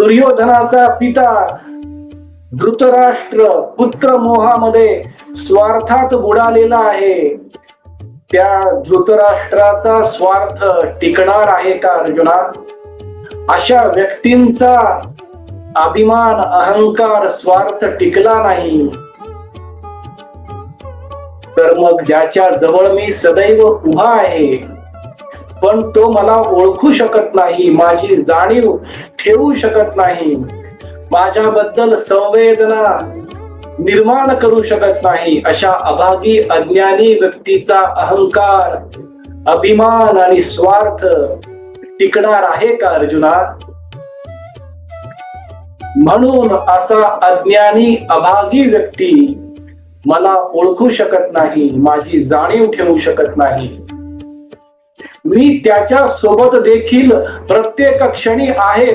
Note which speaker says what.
Speaker 1: दुर्योधनाचा पिता धृतराष्ट्र पुत्र मोहामध्ये स्वार्थात बुडालेला आहे. त्या धृतराष्ट्राचा स्वार्थ टिकणार आहे का अर्जुना? अशा व्यक्तींचा अभिमान अहंकार स्वार्थ टिकला नाही. तर मग ज्याच्या जवळ मी सदैव उभा आहे पण तो मला ओळखू शकत नाही माझी जाणीव ठेवू शकत नाही. माझ्याबद्दल संवेदना निर्माण करू शकत नाही अशा अभागी अज्ञानी व्यक्तीचा अहंकार अभिमान आणि स्वार्थ टिकणार आहे का अर्जुना? म्हणून असा अज्ञानी अभागी व्यक्ती मला ओळखू शकत नाही माझी जाणीव ठेवू शकत नाही. मी त्याच्या सोबत देखील प्रत्येक क्षणी आहे.